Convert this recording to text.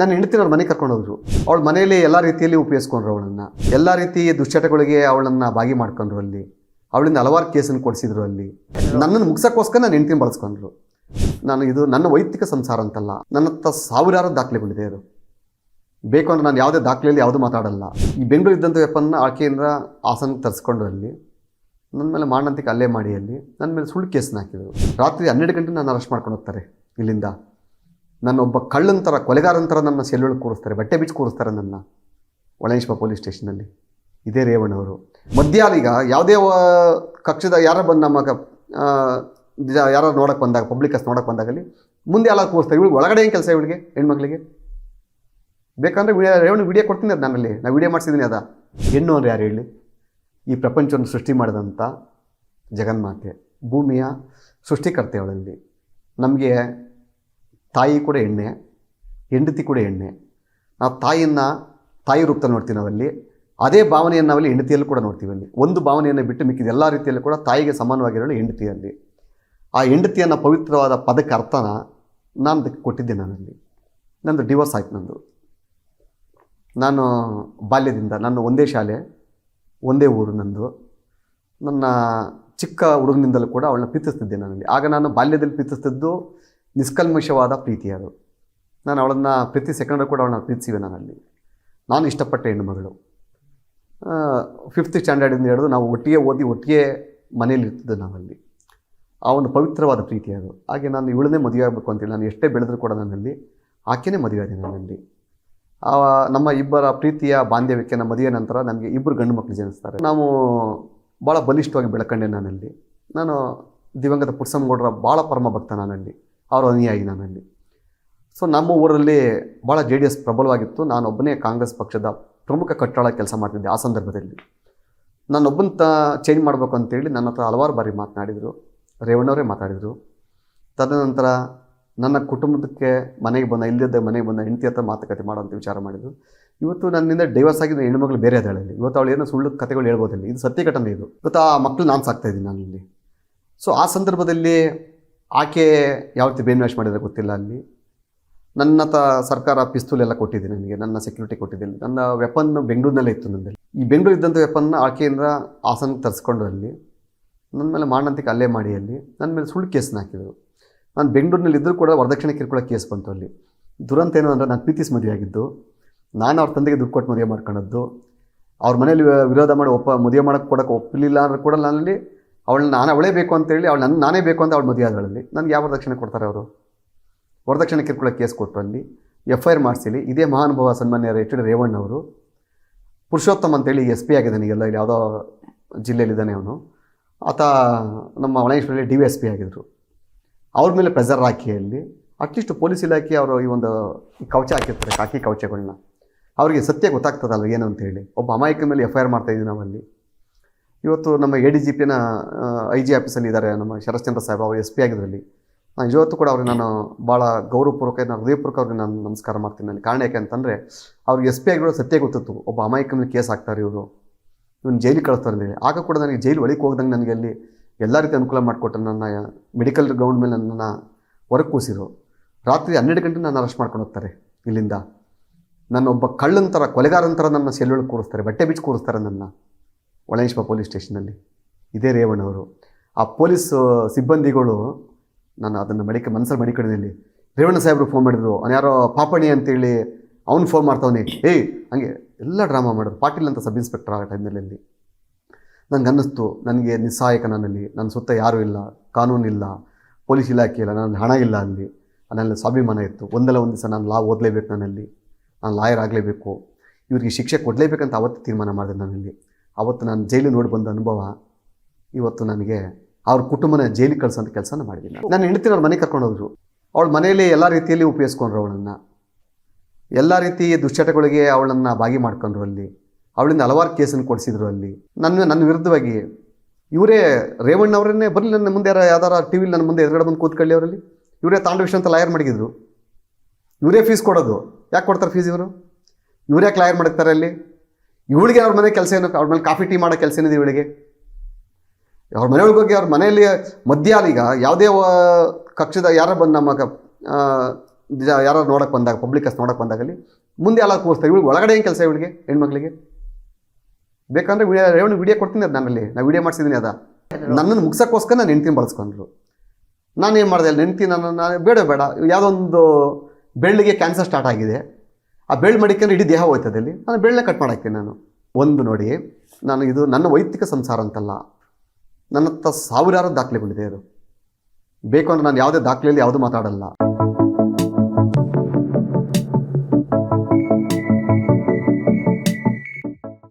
ನನ್ನ ಹೆಂಡತಿನ ಅವ್ರ ಮನೆಗೆ ಕರ್ಕೊಂಡು ಹೋದ್ರು. ಅವಳ ಮನೆಯಲ್ಲಿ ಎಲ್ಲ ರೀತಿಯಲ್ಲಿ ಉಪಯೋಗಿಸ್ಕೊಂಡ್ರು ಅವಳನ್ನು. ಎಲ್ಲ ರೀತಿ ದುಶ್ಚಟಗಳಿಗೆ ಅವಳನ್ನು ಬಾಗಿ ಮಾಡ್ಕೊಂಡ್ರು ಅಲ್ಲಿ. ಅವಳಿಂದ ಹಲವಾರು ಕೇಸನ್ನು ಕೊಡಿಸಿದ್ರು ಅಲ್ಲಿ. ನನ್ನನ್ನು ಮುಗ್ಸೋಕ್ಕೋಸ್ಕರ ನನ್ನ ಹೆಂಡತಿನ ಬಳಸ್ಕೊಂಡ್ರು. ನಾನು ಇದು ನನ್ನ ವೈಯಕ್ತಿಕ ಸಂಸಾರ ಅಂತಲ್ಲ ನನ್ನ ಹತ್ರ ಸಾವಿರಾರು ದಾಖಲೆಗಳಿದೆ ಅದು. ಬೇಕು ಅಂದ್ರೆ ನಾನು ಯಾವುದೇ ದಾಖಲೆಯಲ್ಲಿ ಯಾವುದು ಮಾತಾಡಲ್ಲ. ಈ ಬೆಂಗಳೂರು ಇದ್ದಂಥ ವೆಪನ್ನ ಆಕೆಯಿಂದ ಆಸನ ತರಿಸ್ಕೊಂಡ್ರು ಅಲ್ಲಿ ನನ್ನ ಮೇಲೆ ಮಾಡಂತಿಕೆ ಅಲ್ಲೇ ಮಾಡಿ ಅಲ್ಲಿ ನನ್ನ ಮೇಲೆ ಸುಳ್ಳು ಕೇಸನ್ನ ಹಾಕಿದರು. ರಾತ್ರಿ ಹನ್ನೆರಡು ಗಂಟೆ ನಾನು ಅರೆಸ್ಟ್ ಮಾಡ್ಕೊಂಡು ಹೋಗ್ತಾರೆ ಇಲ್ಲಿಂದ. ನನ್ನ ಒಬ್ಬ ಕಳ್ಳನ ಥರ ಕೊಲೆಗಾರನ ಥರ ನನ್ನ ಸೆಲ್ಲೊಳಗೆ ಕೂರಿಸ್ತಾರೆ, ಬಟ್ಟೆ ಬಿಚ್ಚಿ ಕೂರಿಸ್ತಾರೆ ನನ್ನ ಒಳನೇಶ್ವ ಪೊಲೀಸ್ ಸ್ಟೇಷನಲ್ಲಿ. ಇದೇ ರೇವಣ್ಣವರು ಮಧ್ಯಾಹ್ನ ಈಗ ಯಾವುದೇ ಕಕ್ಷದ ಯಾರೋ ಬಂದು ನಮ್ಮ ಯಾರು ನೋಡಕ್ಕೆ ಬಂದಾಗ ಪಬ್ಲಿಕಸ್ ನೋಡಕ್ಕೆ ಬಂದಾಗಲಿ, ಮುಂದೆ ಎಲ್ಲ ಕೂರಿಸ್ತಾರೆ. ಇವಳಿಗೆ ಒಳಗಡೆ ಏನು ಕೆಲಸ ಇವಳಿಗೆ, ಹೆಣ್ಮಕ್ಳಿಗೆ? ಬೇಕಂದರೆ ವಿಡಿಯೋ, ರೇವಣ್ಣ ವಿಡಿಯೋ ಕೊಡ್ತೀನಿ ಅದು ನನ್ನಲ್ಲಿ. ನಾನು ವಿಡಿಯೋ ಮಾಡಿಸಿದ್ದೀನಿ ಅದ. ಹೆಣ್ಣು ಅಂದ್ರೆ ಯಾರು ಹೇಳಿ? ಈ ಪ್ರಪಂಚವನ್ನು ಸೃಷ್ಟಿ ಮಾಡಿದಂಥ ಜಗನ್ಮಾತೆ, ಭೂಮಿಯ ಸೃಷ್ಟಿಕರ್ತೆ ಅವಳಲ್ಲಿ. ನಮಗೆ ತಾಯಿ ಕೂಡ ಎಣ್ಣೆ ಹೆಂಡತಿ ಕೂಡ ಎಣ್ಣೆ ನಾವು ತಾಯಿಯನ್ನು ತಾಯಿ ರೂಪದಲ್ಲಿ ನೋಡ್ತೀವಿ ನಾವಲ್ಲಿ. ಅದೇ ಭಾವನೆಯನ್ನು ನಾವಲ್ಲಿ ಹೆಂಡತಿಯಲ್ಲೂ ಕೂಡ ನೋಡ್ತೀವಿ ಅಲ್ಲಿ. ಒಂದು ಭಾವನೆಯನ್ನು ಬಿಟ್ಟು ಮಿಕ್ಕಿದ ಎಲ್ಲ ರೀತಿಯಲ್ಲೂ ಕೂಡ ತಾಯಿಗೆ ಸಮಾನವಾಗಿರೋಳು ಹೆಂಡತಿಯಲ್ಲಿ. ಆ ಹೆಂಡತಿಯನ್ನು ಪವಿತ್ರವಾದ ಪದಕ್ಕೆ ಅರ್ಥನ ನಾನು ಅದಕ್ಕೆ ಕೊಟ್ಟಿದ್ದೆ ನಾನಲ್ಲಿ. ನಂದು ಡಿವೋರ್ಸ್ ಆಯ್ತು ನಂದು. ನಾನು ಬಾಲ್ಯದಿಂದ ನನ್ನ ಒಂದೇ ಶಾಲೆ, ಒಂದೇ ಊರು ನಂದು. ನನ್ನ ಚಿಕ್ಕ ಹುಡುಗನಿಂದಲೂ ಕೂಡ ಅವಳನ್ನ ಪ್ರೀತಿಸ್ತಿದ್ದೆ ನಾನಲ್ಲಿ. ಆಗ ನಾನು ಬಾಲ್ಯದಲ್ಲಿ ಪ್ರೀತಿಸ್ತಿದ್ದು ನಿಷ್ಕಲ್ಮಶವಾದ ಪ್ರೀತಿ ಅದು. ನಾನು ಅವಳನ್ನು ಪ್ರತಿ ಸೆಕೆಂಡ್ ಕೂಡ ಅವಳನ್ನ ಪ್ರೀತಿಸಿವೆ ನಾನಲ್ಲಿ. ನಾನು ಇಷ್ಟಪಟ್ಟ ಹೆಣ್ಣುಮಗಳು. ಫಿಫ್ತ್ ಸ್ಟ್ಯಾಂಡರ್ಡಿಂದ ಹಿಡಿದು ನಾವು ಒಟ್ಟಿಗೆ ಓದಿ ಒಟ್ಟಿಗೆ ಮನೇಲಿ ಇರ್ತಿದ್ದೆ ನಾವಲ್ಲಿ ಆ ಒಂದು ಪವಿತ್ರವಾದ ಪ್ರೀತಿ ಅದು. ಹಾಗೆ ನಾನು ಇವಳನ್ನೇ ಮದುವೆ ಆಗಬೇಕು ಅಂತೇಳಿ ನಾನು ಎಷ್ಟೇ ಬೆಳೆದರೂ ಕೂಡ ನನ್ನಲ್ಲಿ ಆಕೆನೇ ಮದುವೆ ಆದೆ ನನ್ನಲ್ಲಿ ಆ, ನಮ್ಮ ಇಬ್ಬರ ಪ್ರೀತಿಯ ಬಾಂಧವ್ಯಕ್ಕೆ ನಮ್ಮ ಮದುವೆ ನಂತರ ನನಗೆ ಇಬ್ಬರು ಗಂಡು ಮಕ್ಕಳು ಜನಿಸ್ತಾರೆ. ನಾವು ಭಾಳ ಬಲಿಷ್ಠವಾಗಿ ಬೆಳ್ಕೊಂಡೆ ನಾನಲ್ಲಿ. ನಾನು ದಿವಂಗತ ಪುಟ್ಸಮ್ಮಗೌಡರ ಭಾಳ ಪರಮ ಭಕ್ತ ನಾನಲ್ಲಿ. ಅವರ ಅನುಯಾಯಿ ನನ್ನಲ್ಲಿ ಸೊ ನಮ್ಮ ಊರಲ್ಲಿ ಭಾಳ ಜೆ ಡಿ ಎಸ್ ಪ್ರಬಲವಾಗಿತ್ತು. ನಾನೊಬ್ಬನೇ ಕಾಂಗ್ರೆಸ್ ಪಕ್ಷದ ಪ್ರಮುಖ ಕಟ್ಟಡ ಕೆಲಸ ಮಾಡ್ತಿದ್ದೆ ಆ ಸಂದರ್ಭದಲ್ಲಿ. ನಾನೊಬ್ಬನ ತ ಚೇಂಜ್ ಮಾಡಬೇಕು ಅಂತೇಳಿ ನನ್ನ ಹತ್ರ ಹಲವಾರು ಬಾರಿ ಮಾತನಾಡಿದರು. ರೇವಣ್ಣವರೇ ಮಾತಾಡಿದರು. ತದನಂತರ ನನ್ನ ಕುಟುಂಬಕ್ಕೆ ಮನೆಗೆ ಬಂದ ಇಲ್ಲದ ಮನೆಗೆ ಬಂದ ಹೆಂಡತಿ ಹತ್ರ ಮಾತುಕತೆ ಮಾಡೋಂಥ ವಿಚಾರ ಮಾಡಿದರು. ಇವತ್ತು ನನ್ನಿಂದ ಡೈವರ್ಸ್ ಆಗಿದ್ದ ಹೆಣ್ಮಗಳು ಬೇರೆ ಅದಾಳಲ್ಲಿ ಇವತ್ತು ಅವಳು ಏನೋ ಸುಳ್ಳು ಕಥೆಗಳು ಹೇಳ್ಬೋದಲ್ಲಿ ಇದು ಸತ್ಯ ಘಟನೆ ಇದು. ಇವತ್ತು ಆ ಮಕ್ಕಳು ನಾನು ಸಾಕ್ತಾ ಇದ್ದೀನಿ ನಾನು ಇಲ್ಲಿ ಸೊ ಆ ಸಂದರ್ಭದಲ್ಲಿ ಆಕೆ ಯಾವ ರೀತಿ ಮಾಡಿದ್ರೆ ಗೊತ್ತಿಲ್ಲ ಅಲ್ಲಿ. ನನ್ನ ತ ಸರ್ಕಾರ ಪಿಸ್ತೂಲ್ ಎಲ್ಲ ಕೊಟ್ಟಿದೆ ನನಗೆ, ನನ್ನ ಸೆಕ್ಯೂರಿಟಿ ಕೊಟ್ಟಿದೆ ನನ್ನ ವೆಪನ್ ಬೆಂಗಳೂರಿನಲ್ಲೇ ಇತ್ತು ನನ್ನಲ್ಲಿ ಈ ಬೆಂಗಳೂರು ಇದ್ದಂಥ ವೆಪನ್ ಆಕೆಯಿಂದ ಆಸನ ತರಿಸ್ಕೊಂಡು ಅಲ್ಲಿ, ನನ್ನ ಮೇಲೆ ಮಾರಣಂತಿಕ ಅಲ್ಲೇ ಮಾಡಿ ಅಲ್ಲಿ, ನನ್ನ ಮೇಲೆ ಸುಳ್ಳು ಕೇಸನ್ನ ಹಾಕಿದರು. ನಾನು ಬೆಂಗಳೂರಿನಲ್ಲಿ ಇದ್ದರೂ ಕೂಡ ವರದಕ್ಷಿಣೆ ಕಿರ್ಕೊಳ್ಳೋ ಕೇಸ್ ಬಂತು ಅಲ್ಲಿ. ದುರಂತ ಏನು ಅಂದರೆ ನಾನು ಪ್ರೀತಿಸಿ ಮದುವೆ ಆಗಿದ್ದು, ನಾನು ಅವ್ರ ತಂದೆಗೆ ದುಡ್ಡು ಕೊಟ್ಟು ಮದುವೆ ಮಾಡ್ಕೊಂಡದ್ದು, ಅವ್ರ ಮನೇಲಿ ವಿರೋಧ ಮಾಡಿ ಒಪ್ಪ ಮದುವೆ ಮಾಡೋಕ್ಕೆ ಕೊಡೋಕ್ಕೆ ಒಪ್ಪಲಿಲ್ಲ ಅಂದ್ರೆ ಕೂಡ ನನ್ನಲ್ಲಿ ಅವಳನ್ನ ನಾನು ಅವಳೇ ಬೇಕು ಅಂತೇಳಿ ಅವಳು ನನ್ನ ನಾನೇ ಬೇಕು ಅಂತ ಅವಳು ಮದುವೆ ಆದಳಲ್ಲಿ ನನಗೆ ಯಾವ ವರದಕ್ಷಿಣೆ ಕೊಡ್ತಾರೆ ಅವರು? ವರದಕ್ಷಿಣೆ ಕಿರ್ಕೊಳ್ಳೋ ಕೇಸ್ ಕೊಟ್ಟು ಅಲ್ಲಿ ಎಫ್ ಐ ಆರ್ ಮಾಡಿಸಿಲಿ. ಇದೇ ಮಹಾನುಭಾವ ಸನ್ಮಾನ್ಯ ಎಚ್ ಡಿ ರೇವಣ್ಣ ಅವರು. ಪುರುಷೋತ್ತಮ್ ಅಂತೇಳಿ ಎಸ್ ಪಿ ಆಗಿದ್ದಾನೆ, ಎಲ್ಲ ಇಲ್ಲಿ ಯಾವುದೋ ಜಿಲ್ಲೆಯಲ್ಲಿದ್ದಾನೆ ಅವನು. ಆತ ನಮ್ಮ ಒಣೇಶ್ವರಲ್ಲಿ ಡಿ ವಿ ಎಸ್ ಪಿ ಆಗಿದ್ದರು ಅವ್ರ ಮೇಲೆ ಪ್ರೆಸರ್ ಹಾಕಿ ಅಲ್ಲಿ ಅಟ್ಲೀಸ್ಟ್ ಪೊಲೀಸ್ ಇಲಾಖೆ ಅವರು ಈ ಒಂದು ಕವಚ ಹಾಕಿರ್ತಾರೆ, ಕಾಕಿ ಕವಚಗಳನ್ನ ಅವರಿಗೆ ಸತ್ಯ ಗೊತ್ತಾಗ್ತದಲ್ಲ ಏನು ಅಂತ ಹೇಳಿ. ಒಬ್ಬ ಅಮಾಯಕನ ಮೇಲೆ ಎಫ್ ಐ ಆರ್ ಮಾಡ್ತಾಯಿದ್ದೀವಿ ನಾವಲ್ಲಿ. ಇವತ್ತು ನಮ್ಮ ಎ ಡಿ ಜಿ ಪಿನ ಐ ಜಿ ಆಫೀಸಲ್ಲಿ ಇದ್ದಾರೆ ನಮ್ಮ ಶರಶ್ಚಂದ್ರ ಸಾಹೇಬ್ ಅವರು ಎಸ್ ಪಿ ನಾನು ಇವತ್ತು ಕೂಡ ಅವ್ರಿಗೆ ನಾನು ಭಾಳ ಗೌರವಪೂರ್ವಕ ಹೃದಯಪೂರ್ವಕ ಅವ್ರಿಗೆ ನಾನು ನಮಸ್ಕಾರ ಮಾಡ್ತೀನಿ. ನನಗೆ ಕಾರಣ ಯಾಕೆ ಅಂತಂದರೆ ಅವ್ರಿಗೆ ಎಸ್ ಪಿ ಆಗಿರೋ ಸತ್ಯ ಗೊತ್ತಿತ್ತು. ಒಬ್ಬ ಅಮಾಯಕ ಮೇಲೆ ಕೇಸ್ ಹಾಕ್ತಾರೆ ಇವರು. ಇವನು ಜೈಲಿಗೆ ಕಳಿಸ್ತಾರೆ ಅಂತೇಳಿ ಆಗ ಕೂಡ ನನಗೆ ಜೈಲು ಒಳಗೆ ಹೋಗ್ದಂಗೆ ನನಗೆ ಅಲ್ಲಿ ಎಲ್ಲ ರೀತಿ ಅನುಕೂಲ ಮಾಡಿಕೊಟ್ಟು ನನ್ನ ಮೆಡಿಕಲ್ ಗ್ರೌಂಡ್ ಮೇಲೆ ನನ್ನನ್ನು ಹೊರಗೆ ಕೂಸಿರು ರಾತ್ರಿ ಹನ್ನೆರಡು ಗಂಟೆ ನಾನು ಅರೆಸ್ಟ್ ಮಾಡ್ಕೊಂಡು ಹೋಗ್ತಾರೆ ಇಲ್ಲಿಂದ. ನನ್ನ ಒಬ್ಬ ಕಳ್ಳನ ಕೊಲೆಗಾರನ ಥರ ನನ್ನ ಸೆಲ್ಲೊಳಗೆ ಕೂರಿಸ್ತಾರೆ. ಬಟ್ಟೆ ಬಿಚ್ಚಿ ಕೂರಿಸ್ತಾರೆ ನನ್ನ. ಒಳನೇಶ್ವ ಪೊಲೀಸ್ ಸ್ಟೇಷನಲ್ಲಿ ಇದೇ ರೇವಣ್ಣವರು. ಆ ಪೊಲೀಸ್ ಸಿಬ್ಬಂದಿಗಳು, ನಾನು ಅದನ್ನು ಮಡಿಕ, ಮನಸ್ಸಲ್ಲಿ ಮಡಿಕಡಿನಲ್ಲಿ ರೇವಣ್ಣ ಸಾಹೇಬರು ಫೋನ್ ಮಾಡಿದ್ರು. ಅವ್ನು ಯಾರೋ ಪಾಪಣಿ ಅಂತೇಳಿ ಅವ್ನು ಫೋನ್ ಮಾಡ್ತಾವನೆ. ಏಯ್, ಹಂಗೆ ಎಲ್ಲ ಡ್ರಾಮಾ ಮಾಡಿದ್ರು. ಪಾಟೀಲ್ ಅಂತ ಸಬ್ ಇನ್ಸ್ಪೆಕ್ಟರ್ ಆ ಟೈಮ್ನಲ್ಲಿ ನನಗೆ ಅನ್ನಿಸ್ತು ನನಗೆ ನಿಸ್ಸಹಾಯಕ ನನ್ನಲ್ಲಿ. ನನ್ನ ಸುತ್ತ ಯಾರೂ ಇಲ್ಲ ಕಾನೂನಿಲ್ಲ ಪೊಲೀಸ್ ಇಲಾಖೆ ಇಲ್ಲ ನನ್ನ ಹಣ ಇಲ್ಲ ಅಲ್ಲಿ. ನನ್ನಲ್ಲಿ ಸ್ವಾಭಿಮಾನ ಇತ್ತು. ಒಂದಲ್ಲ ಒಂದು ದಿವಸ ನಾನು ಲಾ ಓದಲೇಬೇಕು ನನ್ನಲ್ಲಿ. ನಾನು ಲಾಯರ್ ಆಗಲೇಬೇಕು. ಇವರಿಗೆ ಶಿಕ್ಷೆ ಕೊಡಲೇಬೇಕಂತ ಅವತ್ತು ತೀರ್ಮಾನ ಮಾಡಿದೆ ನಾನಲ್ಲಿ ಅವತ್ತು ನಾನು ಜೈಲು ನೋಡಿ ಬಂದ ಅನುಭವ ಇವತ್ತು ನನಗೆ ಅವ್ರ ಕುಟುಂಬನ ಜೈಲಿಗೆ ಕಳ್ಸೋಂಥ ಕೆಲಸನ ಮಾಡಿದ್ದೀನಿ. ನಾನು. ಹೆಂಡ್ತೀನಿ ಅವ್ರ ಮನೆಗೆ ಕರ್ಕೊಂಡು ಹೋದ್ರು. ಅವಳ ಮನೆಯಲ್ಲಿ ಎಲ್ಲ ರೀತಿಯಲ್ಲಿ ಉಪಯೋಗಿಸ್ಕೊಂಡ್ರು ಅವಳನ್ನು. ಎಲ್ಲ ರೀತಿ ದುಶ್ಚಟಗಳಿಗೆ ಅವಳನ್ನು ಭಾಗಿ ಮಾಡ್ಕೊಂಡ್ರು ಅಲ್ಲಿ. ಅವಳಿಂದ ಹಲವಾರು ಕೇಸನ್ನು ಕೊಡಿಸಿದ್ರು ಅಲ್ಲಿ. ನನ್ನ ನನ್ನ ವಿರುದ್ಧವಾಗಿ ಇವರೇ ರೇವಣ್ಣ ಅವರನ್ನೇ ಬರಲಿ, ನನ್ನ ಮುಂದೆ ಯಾರು ಯಾವ್ದಾರ ಟಿ ವಿಲಿ ನನ್ನ ಮುಂದೆ ಎದುರುಗಡೆ ಬಂದು ಕೂತ್ಕೊಳ್ಳಿ ಅವರಲ್ಲಿ. ಇವರೇ ತಾಂಡವಿಷ ಅಂತ ಲಾಯರ್ ಮಾಡಿದ್ರು. ಇವರೇ ಫೀಸ್ ಕೊಡೋದು. ಯಾಕೆ ಕೊಡ್ತಾರೆ ಫೀಸ್ ಇವರು? ಇವರೇ ಯಾಕೆ ಲಾಯರ್ ಅಲ್ಲಿ? ಇವಳಿಗೆ ಅವ್ರ ಮನೆ ಕೆಲಸ ಏನು? ಅವ್ರ ಮೇಲೆ ಕಾಫಿ ಟೀ ಮಾಡೋ ಕೆಲಸ ಏನಿದೆ ಇವಳಿಗೆ? ಅವ್ರ ಮನೆಯೊಳಗೆ ಹೋಗಿ ಅವ್ರ ಮನೆಯಲ್ಲಿ ಮಧ್ಯಾಹ್ನ ಈಗ ಯಾವುದೇ ಕಕ್ಷದ ಯಾರೋ ಬಂದು ನಮ್ಮ ಯಾರು ನೋಡಕ್ಕೆ ಬಂದಾಗ ಪಬ್ಲಿಕಸ್ ನೋಡಕ್ಕೆ ಬಂದಾಗಲಿ ಮುಂದೆ ಎಲ್ಲ ಕೂರಿಸ್ತಾರೆ. ಇವಳಿಗೆ ಒಳಗಡೆ ಏನು ಕೆಲಸ ಇವಳಿಗೆ, ಹೆಣ್ಮಕ್ಳಿಗೆ? ಬೇಕಂದ್ರೆ ವಿಡಿಯೋ ರೇವಣ್ಣ ವಿಡಿಯೋ ಕೊಡ್ತೀನಿ ಅದು ನನ್ನಲ್ಲಿ. ನಾನು ವಿಡಿಯೋ ಮಾಡಿಸಿದ್ದೀನಿ ಅದ. ನನ್ನನ್ನು ಮುಗ್ಸೋಕ್ಕೋಸ್ಕರ ನಾನು ಹೆಂಡ್ತಿನ ಬಳಸ್ಕೊಂಡ್ರು. ನಾನೇನು ಮಾಡಿದೆ ಹೆಂಡ್ತಿ ನನ್ನ ನಾನು ಬೇಡ ಬೇಡ. ಯಾವುದೊಂದು ಬೆಳ್ಳಿಗೆ ಕ್ಯಾನ್ಸರ್ ಸ್ಟಾರ್ಟ್ ಆಗಿದೆ. ಆ ಬೆಳ್ಳು ಮಡಿಕೊಂಡು ಇಡೀ ದೇಹ ಹೋಯ್ತದೆ ಅಲ್ಲಿ. ನಾನು ಬೆಳ್ಳನ್ನ ಕಟ್ ಮಾಡಾಕ್ತೀನಿ ನಾನು. ಒಂದು ನೋಡಿ, ನಾನು ಇದು ನನ್ನ ವೈಯಕ್ತಿಕ ಸಂಸಾರ ಅಂತಲ್ಲ. ನನ್ನ ಹತ್ರ ಸಾವಿರಾರು ದಾಖಲೆಗಳಿದೆ ಅದು. ಬೇಕು ಅಂದ್ರೆ ನಾನು ಯಾವುದೇ ದಾಖಲೆಯಲ್ಲಿ ಯಾವುದು ಮಾತಾಡಲ್ಲ.